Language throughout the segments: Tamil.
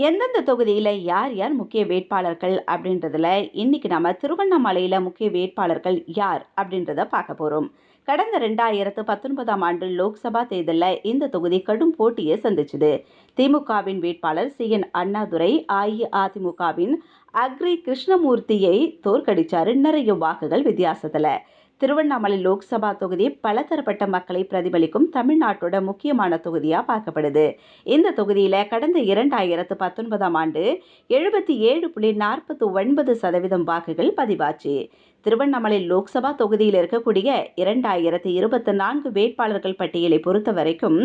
எந்தெந்த தொகுதியில் யார் யார் முக்கிய வேட்பாளர்கள் அப்படின்றதுல இன்னைக்கு நம்ம திருவண்ணாமலையில் முக்கிய வேட்பாளர்கள் யார் அப்படின்றத பார்க்க போகிறோம் கடந்த ரெண்டாயிரத்து பத்தொன்பதாம் ஆண்டு லோக்சபா தேர்தலில் இந்த தொகுதி கடும் போட்டியை சந்திச்சுது. திமுகவின் வேட்பாளர் சி. என். அண்ணாதுரை அஇஅதிமுகவின் அக்ரி கிருஷ்ணமூர்த்தியை தோற்கடிச்சாரு நிறைய வாக்குகள் வித்தியாசத்தில். திருவண்ணாமலை லோக்சபா தொகுதி பலதரப்பட்ட மக்களை பிரதிபலிக்கும் தமிழ்நாட்டோட முக்கியமான தொகுதியாக பார்க்கப்படுது. இந்த தொகுதியில் கடந்த இரண்டாயிரத்து பத்தொன்பதாம் ஆண்டு எழுபத்தி ஏழு புள்ளி நாற்பத்தி ஒன்பது சதவீதம் வாக்குகள் பதிவாச்சு. திருவண்ணாமலை லோக்சபா தொகுதியில் இருக்கக்கூடிய இரண்டாயிரத்து இருபத்தி நான்கு வேட்பாளர்கள் பட்டியலை பொறுத்த வரைக்கும்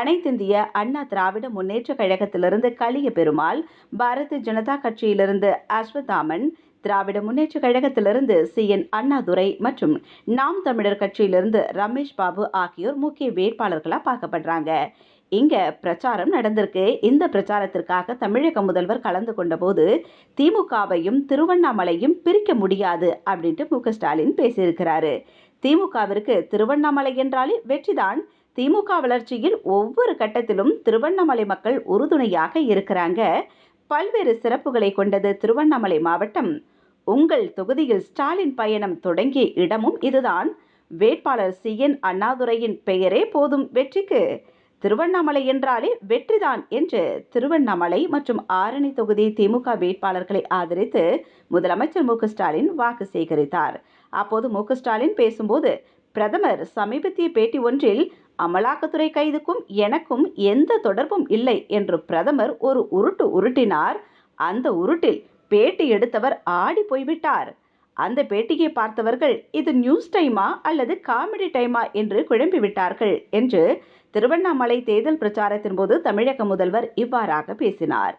அனைத்திந்திய அண்ணா திராவிட முன்னேற்ற கழகத்திலிருந்து கலிய பெருமாள் பாரதிய ஜனதா கட்சியிலிருந்து அஸ்வதாமன் திராவிட முன்னேற்ற கழகத்திலிருந்து சி. என். அண்ணாதுரை மற்றும் நாம் தமிழர் கட்சியிலிருந்து ரமேஷ் பாபு ஆகியோர் முக்கிய வேட்பாளர்களாக பார்க்கப்படுறாங்க. இங்க பிரச்சாரம் நடந்திருக்கு. இந்த பிரச்சாரத்திற்காக தமிழக முதல்வர் கலந்து கொண்டபோது திமுகவையும் திருவண்ணாமலையும் பிரிக்க முடியாது அப்படின்ட்டு மு. ஸ்டாலின் பேசியிருக்கிறாரு. திமுகவிற்கு திருவண்ணாமலை என்றாலே வெற்றிதான். திமுக வளர்ச்சியில் ஒவ்வொரு கட்டத்திலும் திருவண்ணாமலை மக்கள் உறுதுணையாக இருக்கிறாங்க. பல்வேறு சிறப்புகளை கொண்டது திருவண்ணாமலை மாவட்டம் உங்கள் தொகுதியில் ஸ்டாலின் பயணம் தொடங்கிய இடமும் இதுதான். வேட்பாளர் சி. என். அண்ணாதுரையின் பெயரே போதும் வெற்றிக்கு. திருவண்ணாமலை என்றாலே வெற்றிதான் என்று திருவண்ணாமலை மற்றும் ஆரணி தொகுதி திமுக வேட்பாளர்களை ஆதரித்து முதலமைச்சர் மு. ஸ்டாலின் வாக்கு சேகரித்தார். அப்போது மு. ஸ்டாலின் பேசும்போது பிரதமர் சமீபத்திய பேட்டி ஒன்றில் அமலாக்கத்துறை கைதுக்கும் எனக்கும் எந்த தொடர்பும் இல்லை என்று பிரதமர் ஒரு உருட்டு உருட்டினார். அந்த உருட்டில் பேட்டி எடுத்தவர் ஆடி போய்விட்டார். அந்த பேட்டியை பார்த்தவர்கள் இது நியூஸ் டைமா அல்லது காமெடி டைமா என்று குழம்பிவிட்டார்கள் என்று திருவண்ணாமலை தேர்தல் பிரச்சாரத்தின் போது தமிழக முதல்வர் இவ்வாறாக பேசினார்.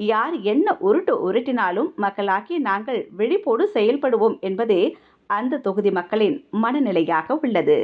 யார் என்ன உருட்டு உருட்டினாலும் மக்களாக்கி நாங்கள் விழிப்போடு செயல்படுவோம் என்பதே அந்த தொகுதி மக்களின் மனநிலையாக உள்ளது.